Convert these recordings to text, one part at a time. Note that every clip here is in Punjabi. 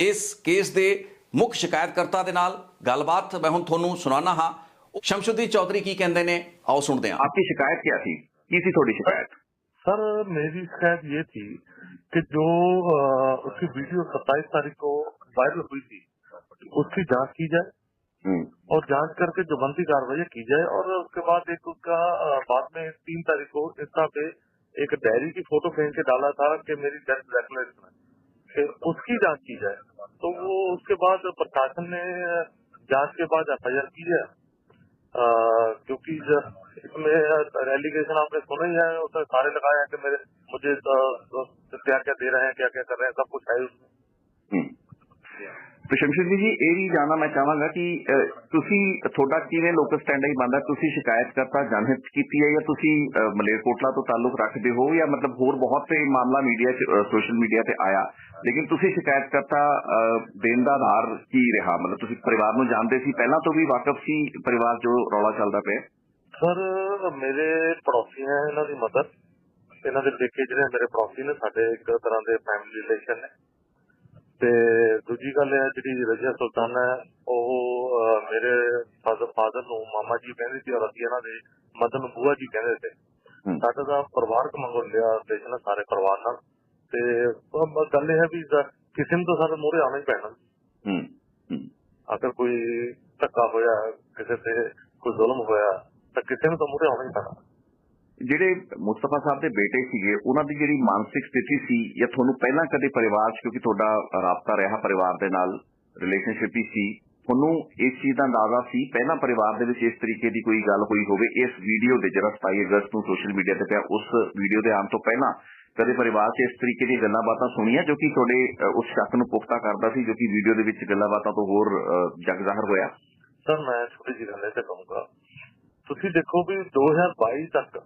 ਇਸ ਕੇਸ ਦੇ ਮੁੱਖ ਸ਼ਿਕਾਇਤਕਰਤਾ ਦੇ ਨਾਲ ਗੱਲਬਾਤ ਮੈਂ ਹੁਣ ਤੁਹਾਨੂੰ ਸੁਣਾਉਣਾ ਹਾਂ ਸ਼ਮਸ਼ੁੱਦੀਨ ਚੌਧਰੀ ਕੀ ਕਹਿੰਦੇ ਨੇ ਆਓ ਸੁਣਦੇ ਹਾਂ आपकी शिकायत क्या थी की थी थोड़ी शिकायत सर मेरी शिकायत ये थी कि जो अ, उसकी वीडियो 27 तारीख को वायरल हुई थी उसकी जांच की जाए हम्म, और जांच करके जो बनती कार्रवाई की जाए और उसके बाद एक उसका अ, बाद में तीन तारीख को इंस्टा पे एक डायरी की फोटो खींच के डाला था कि मेरी डेथ डेक्लेरेशन है फिर उसकी जाँच की जाए। तो वो उसके बाद प्रशासन ने जाँच के बाद एफआईआर की है। क्योंकि इसमें एलिगेशन आपने सुना ही है उसने सारे लगाए हैं कि मेरे मुझे क्या क्या दे रहे हैं क्या क्या कर रहे हैं सब कुछ है उसमें। ਤੇ ਜੀ ਇਹ ਵੀ ਜਾਨਣਾ ਮੈਂ ਚਾਹਾਂਗਾ ਕਿ ਤੁਸੀਂ, ਤੁਹਾਡਾ ਕਿਵੇਂ ਲੋਕ ਸਟੈਂਡ ਹੀ ਬੰਦਾ ਤੁਸੀਂ ਸ਼ਿਕਾਇਤ ਕਰਤਾ ਜਨਹਿਤ ਕੀਤੀ ਹੈ ਜਾਂ ਤੁਸੀਂ ਮਲੇਰਕੋਟਲਾ ਤੋਂ ਤਾਲੁਕ ਰੱਖਦੇ ਹੋ ਜਾਂ ਮਤਲਬ ਹੋਰ ਬਹੁਤ ਤੇ ਮਾਮਲਾ ਮੀਡੀਆ ਸੋਸ਼ਲ ਮੀਡੀਆ ਤੇ ਆਇਆ? ਲੇਕਿਨ ਤੁਸੀਂ ਸ਼ਿਕਾਇਤ ਕਰਤਾ ਦੇਣ ਦਾ ਆਧਾਰ ਕੀ ਰਿਹਾ? ਮਤਲਬ ਤੁਸੀਂ ਪਰਿਵਾਰ ਨੂੰ ਜਾਣਦੇ ਸੀ? ਪਹਿਲਾਂ ਤੋਂ ਵੀ ਵਾਕਫ ਸੀ ਪਰਿਵਾਰ ਜੋ ਰੌਲਾ ਚੱਲਦਾ ਪਿਆ? ਸਰ, ਮੇਰੇ ਪੜੋਸੀ ਹੈ ਇਹਨਾਂ ਦੀ ਮਦਰ ਇਹਨਾਂ ਦੇ ਪੇਕੇ ਜਿਹੜੇ ਮੇਰੇ ਪੜੋਸੀ ਨੇ, ਸਾਡੇ ਇੱਕ ਤਰ੍ਹਾਂ ਦੇ ਫੈਮਿਲੀ ਰਿਲੇਸ਼ਨ ਨੇ। ਤੇ ਦੂਜੀ ਗੱਲ ਹੈ ਜਿਹੜੀ ਰਜੀਆ ਸੁਲਤਾਨ ਹੈ ਉਹ ਮੇਰੇ ਫਾਦਰ ਨੂੰ ਮਾਮਾ ਜੀ ਕਹਿੰਦੇ ਸੀ ਔਰ ਅਸੀਂ ਇਹਨਾਂ ਦੇ ਮਦਰ ਨੂੰ ਬੂਆ ਜੀ ਕਹਿੰਦੇ ਸੀ। ਸਾਡਾ ਦਾ ਪਰਿਵਾਰਕ ਮੰਗੋਲਿਆ ਹੈ ਸਾਰੇ ਪਰਿਵਾਰ ਨਾਲ। ਤੇ ਗੱਲ ਇਹ ਹੈ ਵੀ ਕਿਸੇ ਨੂੰ ਤਾਂ ਸਾਡੇ ਮੂਹਰੇ ਆਉਣਾ ਹੀ ਪੈਣਾ। ਹੂੰ। ਅਗਰ ਕੋਈ ਧੱਕਾ ਹੋਇਆ ਕਿਸੇ ਤੇ ਕੋਈ ਜ਼ੁਲਮ ਹੋਇਆ ਤਾਂ ਕਿਸੇ ਨੂੰ ਤਾਂ ਮੂਹਰੇ ਆਉਣਾ ਹੀ ਪੈਣਾ। ਜਿਹੜੇ ਮੁਸਤਫਾ ਸਾਹਿਬ ਦੇ ਬੇਟੇ ਸੀਗੇ ਉਹਨਾਂ ਦੀ ਜਿਹੜੀ ਮਾਨਸਿਕ ਸਥਿਤੀ ਸੀ ਜਾਂ ਤੁਹਾਨੂੰ ਪਹਿਲਾਂ ਕਦੇ ਪਰਿਵਾਰ 'ਚ ਕਿਉਂਕਿ ਤੁਹਾਡਾ ਰਾਬਤਾ ਰਿਹਾ ਪਰਿਵਾਰ ਦੇ ਨਾਲ ਰਿਲੇਸ਼ਨਸ਼ਿਪ ਹੀ ਸੀ ਤੁਹਾਨੂੰ ਇਸ ਚੀਜ਼ ਦਾ ਅੰਦਾਜ਼ਾ ਸੀ ਪਹਿਲਾਂ ਪਰਿਵਾਰ ਦੇ ਵਿੱਚ ਇਸ ਤਰੀਕੇ ਦੀ ਕੋਈ ਗੱਲ ਹੋਈ ਹੋਵੇ ਇਸ ਵੀਡੀਓ ਦੇ ਜਿਹੜਾ 27 ਅਗਸਤ ਨੂੰ ਸੋਸ਼ਲ ਮੀਡੀਆ ਤੇ ਪਿਆ ਉਸ ਵੀਡੀਓ ਦੇ ਆਉਣ ਤੋਂ ਪਹਿਲਾਂ ਕਦੇ ਪਰਿਵਾਰ 'ਚ ਇਸ ਤਰੀਕੇ ਦੀ ਗੱਲਾਂ ਬਾਤਾਂ ਸੁਣੀਆਂ ਜੋ ਕਿ ਤੁਹਾਡੇ ਅ, ਉਸ ਸ਼ੱਕ ਨੂੰ ਪੁਖਤਾ ਕਰਦਾ ਸੀ ਜੋ ਕਿ ਵੀਡੀਓ ਦੇ ਵਿੱਚ ਗੱਲਾਂ ਬਾਤਾਂ ਤੋਂ ਹੋਰ ਜਗ ਜ਼ਾਹਰ ਹੋਇਆ? ਸਰ ਮੈਂ ਛੋਟੀ ਜਿਹੀ ਗੱਲ ਇਹ ਤੇ ਕਹੂੰਗਾ। ਤੁਸੀਂ ਦੇਖੋ ਵੀ 2022 ਤੱਕ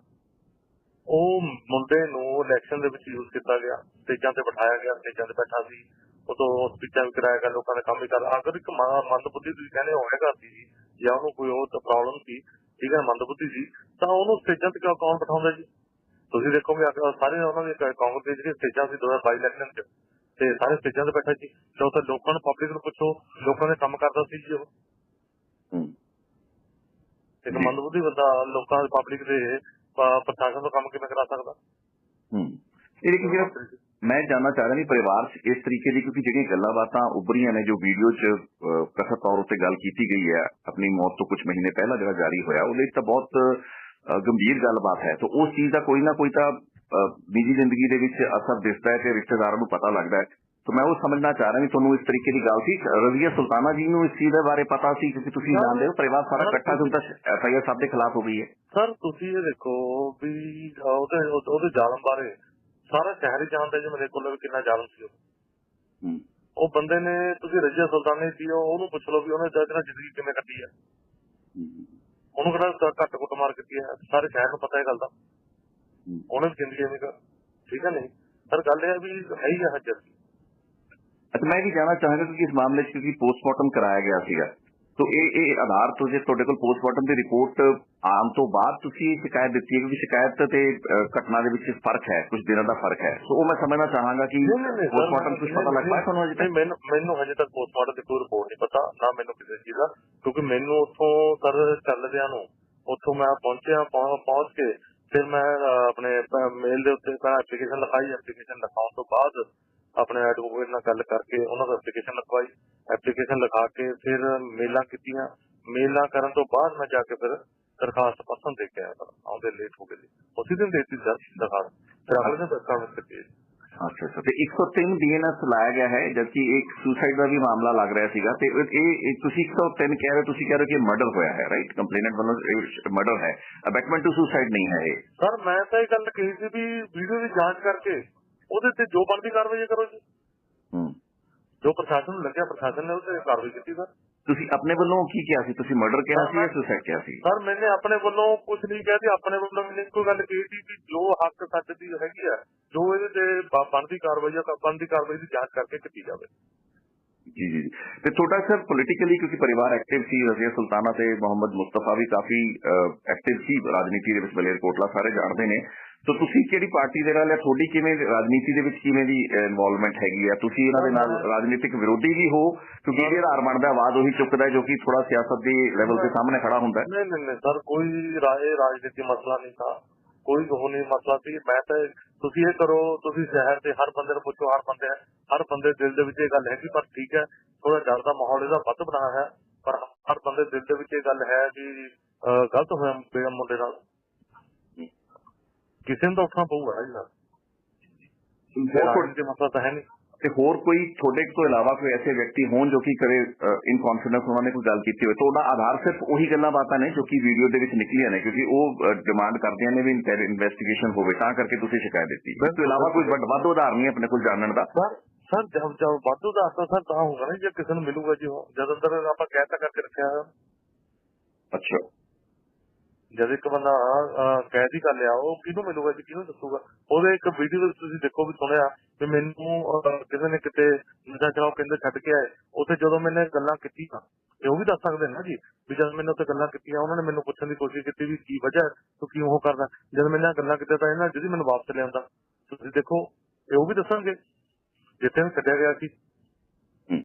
ਉਹ ਮੁੰਡੇ ਨੂੰ ਇਲੈਕਸ਼ਨ ਦੇ ਵਿੱਚ ਯੂਜ਼ ਕੀਤਾ ਗਿਆ। ਸਟੇਜਾਂ ਤੇ ਬਿਠਾਇਆ ਗਿਆ ਸਟੇਜਾਂ ਤੇ ਬੈਠਾ ਸੀ। ਉਦੋਂ ਸਪੀਚਾਂ ਵੀ ਕਰਾਇਆ ਗਿਆ ਲੋਕਾਂ ਦੇ ਕੰਮ ਵੀ ਕਰ। ਅਗਰ ਇੱਕ ਮ- ਮੰਦਬੁੱਧੀ ਤੁਸੀਂ ਕਹਿੰਦੇ ਹੋਵੇਗਾ ਸੀ ਜਾਂ ਉਹਨੂੰ ਕੋਈ ਹੋਰ ਪ੍ਰੋਬਲਮ ਸੀ ਠੀਕ ਹੈ ਮੰਦਬੁੱਧੀ ਸੀ ਤਾਂ ਉਹਨੂੰ ਸਟੇਜਾਂ ਤੇ ਕਿਉਂ ਕੌਣ ਬਿਠਾਉਂਦਾ ਜੀ? ਤੁਸੀਂ ਦੇਖੋਗੇ ਸਾਰੇ ਉਹਨਾਂ ਦੇ ਕਾਂਗਰਸ ਦੇ ਜਿਹੜੇ ਸਟੇਜਾਂ ਸੀ 2022 ਇਲੈਕਸ਼ਨ 'ਚ ਤੇ ਸਾਰੇ ਸਟੇਜਾਂ ਤੇ ਬੈਠੇ ਸੀ। ਤੇ ਉੱਥੇ ਲੋਕਾਂ ਨੂੰ ਪਬਲਿਕ ਨੂੰ ਪੁੱਛੋ ਲੋਕਾਂ ਦੇ ਕੰਮ ਕਰਦਾ ਸੀ ਜੀ ਉਹ। ਇੱਕ। ਮੰਦਬੁੱਧੀ ਬੰਦਾ ਲੋਕਾਂ ਦੇ ਪਬਲਿਕ ਦੇ ਪ੍ਰਸ਼ਾਸਨ ਦਾ ਕੰਮ ਕਿਵੇਂ ਕਰਾ ਸਕਦਾ? ਹੂੰ। ਇਹ ਕਿ ਮੈਂ ਜਾਨਣਾ ਚਾਹ ਰਿਹਾ ਵੀ ਪਰਿਵਾਰ 'ਚ ਇਸ ਤਰੀਕੇ ਦੀ ਕਿਉਂਕਿ ਜਿਹੜੀਆਂ ਗੱਲਾਂ ਬਾਤਾਂ ਉੱਭਰੀਆਂ ਨੇ ਜੋ ਵੀਡੀਓ 'ਚ ਅਹ, ਕਥਿਤ ਤੌਰ ਉੱਤੇ ਗੱਲ ਕੀਤੀ ਗਈ ਹੈ ਆਪਣੀ ਮੌਤ ਤੋਂ ਕੁਝ ਮਹੀਨੇ ਪਹਿਲਾਂ ਜਿਹੜਾ ਜਾਰੀ ਹੋਇਆ ਉਹਦੇ ਵਿੱਚ ਤਾਂ ਬਹੁਤ ਅਹ, ਗੰਭੀਰ ਗੱਲਬਾਤ ਹੈ। ਤਾਂ ਉਸ ਚੀਜ਼ ਦਾ ਕੋਈ ਨਾ ਕੋਈ ਤਾਂ ਅਹ, ਨਿੱਜੀ ਜ਼ਿੰਦਗੀ ਦੇ ਵਿੱਚ ਅਸਰ ਦਿਸਦਾ ਹੈ ਤੇ ਰਿਸ਼ਤੇਦਾਰਾਂ ਨੂੰ ਪਤਾ ਲੱਗਦਾ ਹੈ। ਤਾਂ ਮੈਂ ਉਹ ਸਮਝਣਾ ਚਾਹ ਰਿਹਾ ਵੀ ਤੁਹਾਨੂੰ ਇਸ ਤਰੀਕੇ ਦੀ ਗੱਲ ਸੀ ਰਜ਼ੀਆ ਸੁਲਤਾਨਾ ਜੀ ਨੂੰ ਇਸ ਚੀਜ਼ ਦੇ ਬਾਰੇ ਪਤਾ ਸੀ ਕਿਉਂਕਿ ਤੁਸੀਂ। ਜਾਣਦੇ ਹੋ ਪਰਿਵਾਰ ਸਾਰਾ ਇਕੱਠਾ ਸੀ ਤਾਂ ਐਫ ਆਈ ਆਰ ਸਾਹਿਬ ਦੇ ਖਿਲਾਫ ਹੋ ਗਈ ਹੈ ਸਰ ਤੁਸੀਂ ਇਹ ਦੇਖੋ ਵੀ ਉਹਦੇ ਉਹਦੇ ਜ਼ਾਲਮ ਬਾਰੇ ਸਾਰਾ ਸ਼ਹਿਰ ਹੀ ਜਾਣਦਾ ਜੀ ਮੇਰੇ ਕੋਲ ਕਿੰਨਾ ਜ਼ਾਲਮ ਸੀ ਉਹ ਬੰਦੇ ਨੇ ਤੁਸੀਂ ਰਜੀਆ ਸੁਲਤਾਨੀ ਸੀ ਉਹ- ਉਹਨੂੰ ਪੁੱਛ ਲਓ ਵੀ ਉਹਨੇ ਜੱਜ ਨਾਲ ਜ਼ਿੰਦਗੀ ਕਿਵੇਂ ਕੱਟੀ ਹੈ ਉਹਨੂੰ ਕਿਹੜਾ ਘੱਟ ਕੁੱਟ ਮਾਰ ਕੀਤੀ ਹੈ ਸਾਰੇ ਸ਼ਹਿਰ ਨੂੰ ਪਤਾ ਇਹ ਗੱਲ ਦਾ ਉਹਨੇ ਵੀ ਜ਼ਿੰਦਗੀ ਐਵੇਂ ਕਰ ਠੀਕ ਹੈ ਨਹੀਂ ਪਰ ਗੱਲ ਇਹ ਹੈ ਵੀ ਹੈ ਹੀ ਹੱਜਰ ਅੱਛਾ ਮੈਂ ਵੀ ਜਾਣਨਾ ਚਾਹਾਂਗਾ ਕਿ ਇਸ ਮਾਮਲੇ 'ਚ ਕਿਉਂਕਿ ਪੋਸਟਮਾਰਟਮ ਕਰਾਇਆ ਗਿਆ ਸੀਗਾ। ਤੋ ਇਹ ਇਹ ਆਧਾਰ ਤੋਂ ਜੇ ਤੁਹਾਡੇ ਕੋਲ ਪੋਸਟਮਾਰਟਮ ਦੀ ਰਿਪੋਰਟ ਆਉਣ ਤੋਂ ਬਾਅਦ ਤੁਸੀਂ ਸ਼ਿਕਾਇਤ ਦਿੱਤੀ ਹੈ ਕਿਉਂਕਿ ਸ਼ਿਕਾਇਤ ਤੇ ਘਟਨਾ ਦੇ ਵਿੱਚ ਫ਼ਰਕ ਹੈ ਕੁਝ ਦਿਨਾਂ ਦਾ ਫ਼ਰਕ ਹੈ। ਸੋ ਉਹ ਮੈਂ ਸਮਝਣਾ ਚਾਹਾਂਗਾ ਕਿ ਪੋਸਟਮਾਰਟਮ ਕੁਝ ਪਤਾ ਲੱਗ ਪਾਇਆ ਤੁਹਾਨੂੰ ਅਜੇ ਤੱਕ ਮੈਨੂੰ ਮੈਨੂੰ ਹਜੇ ਤੱਕ ਪੋਸਟਮਾਰਟਮ ਦੀ ਕੋਈ ਰਿਪੋਰਟ ਨਹੀਂ ਪਤਾ ਨਾ ਮੈਨੂੰ ਕਿਸੇ ਚੀਜ਼ ਦਾ ਕਿਉਂਕਿ ਮੈਨੂੰ ਉੱਥੋਂ ਸਰ ਚੱਲਦਿਆਂ ਨੂੰ ਉੱਥੋਂ ਮੈਂ ਪਹੁੰਚਿਆ ਪਹੁੰ- ਪਹੁੰਚ ਕੇ ਫਿਰ ਮੈਂ ਆਪਣੇ ਮੇਲ ਦੇ ਉੱਤੇ ਪਹਿਲਾਂ ਐਪਲੀਕੇਸ਼ਨ ਲਿਖਾਈ ਐਪਲੀਕੇਸ਼ਨ ਲਿਖਾਉਣ ਤੋਂ ਬਾਅਦ ਆਪਣੇ ਐਡਵੋਕੇਟ ਨਾਲ ਗੱਲ ਕਰਕੇ ਉਹਨਾਂ ਦਾ ਐਪਲੀਕੇਸ਼ਨ ਲਿਖਵਾਈ। ਐਪਲੀਕੇਸ਼ਨ ਲਿਖਾ ਕੇ ਫਿਰ ਮੇਲਾਂ ਕੀਤੀਆਂ। ਮੇਲਾਂ ਕਰਨ ਤੋਂ ਬਾਅਦ ਮੈਂ ਜਾ ਕੇ ਫਿਰ ਦਰਖਾਸਤ ਪਸੰਦ ਦੇ ਕੇ ਆਇਆ ਆਉਂਦੇ ਲੇਟ ਹੋ ਗਏ ਉਸੇ ਦਿਨ ਦੇਤੀ ਦਰਖਾਸਤ। ਫਿਰ ਅਗਲੇ ਦਿਨ ਦਰਖਾਸਤ ਕੀਤੀ ਅੱਛਾ ਅੱਛਾ। ਤੇ 103 ਡੀਐਨਐਸ ਲਾਇਆ ਗਿਆ ਹੈ ਜਦਕਿ ਇੱਕ ਸੁਸਾਈਡ ਦਾ ਵੀ ਮਾਮਲਾ ਲੱਗ ਰਿਹਾ ਸੀਗਾ। ਤੇ ਇਹ ਤੁਸੀਂ 103 ਕਹਿ ਰਹੇ ਤੁਸੀਂ ਕਹਿ ਰਹੇ ਹੋ ਕਿ ਮਰਡਰ ਹੋਇਆ ਹੈ ਰਾਈਟ ਕੰਪਲੇਨੈਂਟ ਵੱਲੋਂ ਮਰਡਰ ਹੈ। ਅਬੈਟਮੈਂਟ ਟੂ ਸੁਸਾਈਡ ਨਹੀਂ ਹੈ ਇਹ। ਸਰ ਮੈਂ ਤਾਂ ਇਹ ਗੱਲ ਕਹੀ ਸੀ ਵੀ ਵੀਡੀਓ ਦੀ ਜਾਂਚ ਕਰਕੇ ਉਹਦੇ ਤੇ ਜੋ ਬਣਦੀ ਕਾਰਵਾਈ ਕਰੋ ਜੀ। ਹੂੰ। ਜੋ ਪ੍ਰਸ਼ਾਸਨ ਨੂੰ ਲੱਗਿਆ ਪ੍ਰਸ਼ਾਸਨ ਨੇ ਉਹਦੇ ਤੇ ਕਾਰਵਾਈ ਕੀਤੀ ਸਰ। ਤੁਸੀਂ ਆਪਣੇ ਵੱਲੋਂ ਕੀ ਕਿਹਾ ਸੀ? ਤੁਸੀਂ ਮਰਡਰ ਕਿਹਾ ਸੀ ਜਾਂ ਸੁਸਾਈਡ ਕਿਹਾ ਸੀ? ਸਰ ਮੈਨੇ ਆਪਣੇ ਵੱਲੋਂ ਕੁਝ ਨਹੀਂ ਕਿਹਾ ਸੀ ਆਪਣੇ ਵੱਲੋਂ ਮੈਨੇ ਇੱਕੋ ਗੱਲ ਕਹੀ ਸੀ ਕਿ ਜੋ ਹੱਕ ਸਾਡੇ ਦੀ ਹੈਗੀ ਆ ਜੋ ਇਹਦੇ ਤੇ ਬਣਦੀ ਕਾਰਵਾਈ ਆ ਬਣਦੀ ਕਾਰਵਾਈ ਦੀ ਜਾਂਚ ਕਰਕੇ ਕੀਤੀ ਜਾਵੇ। ਜੀ ਜੀ। ਤੇ ਤੁਹਾਡਾ ਸਰ ਪੋਲੀਟੀਕਲੀ ਕਿਉਂਕਿ ਪਰਿਵਾਰ ਐਕਟਿਵ ਸੀ ਰਜ਼ੀਆ ਸੁਲਤਾਨਾ ਤੇ ਮੁਹੰਮਦ ਮੁਸਤਫਾ ਵੀ ਕਾਫੀ ਐਕਟਿਵ ਸੀ ਰਾਜਨੀਤੀ ਦੇ ਵਿੱਚ ਬਲੇਰਕੋਟਲਾ ਸਾਰੇ ਜਾਣਦੇ ਨੇ। ਤਾਂ ਤੁਸੀਂ ਕਿਹੜੀ ਪਾਰਟੀ ਦੇ ਨਾਲ ਜਾਂ ਤੁਹਾਡੀ ਕਿਵੇਂ ਰਾਜਨੀਤੀ ਦੇ ਵਿੱਚ ਕਿਵੇਂ ਦੀ ਇਨਵੋਲਵਮੈਂਟ ਹੈਗੀ ਹੈ ਤੁਸੀਂ ਇਹਨਾਂ ਦੇ ਨਾਲ ਰਾਜਨੀਤਿਕ ਵਿਰੋਧੀ ਵੀ ਹੋ, ਕਿਉਂਕਿ ਇਹਦੇ ਆਧਾਰ ਬਣਦਾ ਆਵਾਜ਼ ਉਹੀ ਚੁੱਕਦਾ ਜੋ ਕਿ ਥੋੜਾ ਸਿਆਸਤ ਦੇ ਲੈਵਲ ਦੇ ਸਾਹਮਣੇ ਖੜਾ ਹੁੰਦਾ ਹੈ। ਨਹੀਂ ਨਹੀਂ ਨਹੀਂ, ਸਰ, ਕੋਈ ਰਾਏ ਰਾਜਨੀਤੀ ਮਸਲਾ ਨਹੀਂ था ਕੋਈ ਉਹ ਨਹੀਂ ਮਸਲਾ ਸੀ। ਮੈਂ ਤਾਂ ਤੁਸੀਂ ਇਹ ਕਰੋ, ਤੁਸੀਂ ਸ਼ਹਿਰ ਦੇ ਹਰ ਬੰਦੇ ਨੂੰ ਪੁੱਛੋ, ਹਰ ਬੰਦੇ ਹਰ ਬੰਦੇ ਦਿਲ ਦੇ ਵਿੱਚ ਇਹ ਗੱਲ ਹੈ ਕਿ ਪਰ ਠੀਕ ਹੈ ਥੋੜਾ ਡਰ ਦਾ ਮਾਹੌਲ ਇਹਦਾ ਵੱਧ ਬਣਾ ਹੈ, ਪਰ ਹਰ ਬੰਦੇ ਦਿਲ ਦੇ ਵਿੱਚ ਇਹ ਗੱਲ ਹੈ ਕਿ ਗਲਤ ਹੋਇਆ ਮੁੰਡੇ ਨਾਲ ਕਿਸੇ ਨੂੰ ਤਾਂ ਉੱਠਣਾ ਪਊਗਾ ਜੀ ਸਰ ਹੋਰ ਕੋਈ- ਰਾਜਨੀਤੀ ਮਸਲਾ ਤਾਂ ਹੈ ਨਹੀਂ। ਤੇ ਹੋਰ ਕੋਈ ਤੁਹਾਡੇ ਤੋਂ ਇਲਾਵਾ ਕੋਈ ਐਸੇ ਵਿਅਕਤੀ ਹੋਣ ਜੋ ਕਿ ਕਰੇ ਇਨ ਕੌਨਫੀਡੈਂਸ ਉਹਨਾਂ ਨੇ ਕੋਈ ਗੱਲ ਕੀਤੀ ਹੋਵੇ ਤਾਂ ਉਹਦਾ ਆਧਾਰ ਸਿਰਫ ਉਹੀ ਗੱਲਾਂ ਬਾਤਾਂ ਨੇ ਜੋ ਕਿ ਵੀਡੀਓ ਦੇ ਵਿੱਚ ਨਿਕਲੀਆਂ ਨੇ ਕਿਉਂਕਿ ਉਹ ਡਿਮਾਂਡ ਕਰਦੀਆਂ ਨੇ ਵੀ ਇਨਵੈਸਟੀਗੇਸ਼ਨ ਹੋਵੇ ਤਾਂ ਕਰਕੇ ਤੁਸੀਂ ਸ਼ਿਕਾਇਤ ਦਿੱਤੀ। ਇਸ ਤੋਂ ਇਲਾਵਾ ਕੋਈ ਵੱਡ- ਵੱਧ ਉਦਾਹਰਨ ਨਹੀਂ ਆਪਣੇ ਕੋਲ ਜਾਣਨ ਦਾ? ਸਰ ਜਦ ਜਦ ਵਾਧੂ ਦਾ ਅਸਰ ਸਰ ਤਾਂ ਹੋਊਗਾ ਨਾ ਜੇ ਕਿਸੇ ਨੂੰ ਮਿਲੂਗਾ ਜੀ ਜਦ ਅੰਦਰ ਆਪਾਂ ਕਹਿ ਤਾਂ ਕਰਕੇ ਰੱਖਿਆ ਹੋਇਆ। ਅੱਛਾ। ਜਦ ਇੱਕ ਬੰਦਾ ਕੈਦ ਹੀ ਕਰ ਲਿਆ, ਉਹ ਕਿਹਨੂੰ ਮਿਲੂਗਾ ਜੀ, ਕਿਹਨੂੰ ਦੱਸੂਗਾ? ਉਹਦੇ ਇੱਕ ਵੀਡੀਓ ਵਿੱਚ ਤੁਸੀਂ ਦੇਖੋ ਵੀ ਸੁਣਿਆ ਕਿ ਮੈਨੂੰ ਕਿਸੇ ਨੇ ਕਿਤੇ ਨਸ਼ਾ ਚਲਾਓ ਕਹਿੰਦੇ ਛੱਡ ਕੇ ਆਏ, ਉੱਥੇ ਜਦੋਂ ਮੈਨੇ ਗੱਲਾਂ ਕੀਤੀਆਂ, ਇਹ ਉਹ ਵੀ ਦੱਸ ਸਕਦੇ ਨਾ ਜੀ, ਵੀ ਜਦ ਮੈਨੂੰ ਉੱਥੇ ਗੱਲਾਂ ਕੀਤੀਆਂ, ਉਹਨਾਂ ਨੇ ਮੈਨੂੰ ਪੁੱਛਣ ਦੀ ਕੋਸ਼ਿਸ਼ ਕੀਤੀ ਵੀ ਕੀ ਵਜ੍ਹਾ, ਤੂੰ ਕਿਉਂ ਉਹ ਕਰਦਾ? ਜਦ ਮੈਨੇ ਗੱਲਾਂ ਕੀਤੀਆਂ ਤਾਂ ਇਹਨਾਂ ਜਿਹਦੀ ਮੈਨੂੰ ਵਾਪਸ ਲਿਆਉਂਦਾ ਤੁਸੀਂ ਦੇਖੋ, ਇਹ ਉਹ ਵੀ ਦੱਸਣਗੇ। ਜਿੱਥੇ ਨੂੰ ਕੱਢਿਆ ਗਿਆ ਸੀ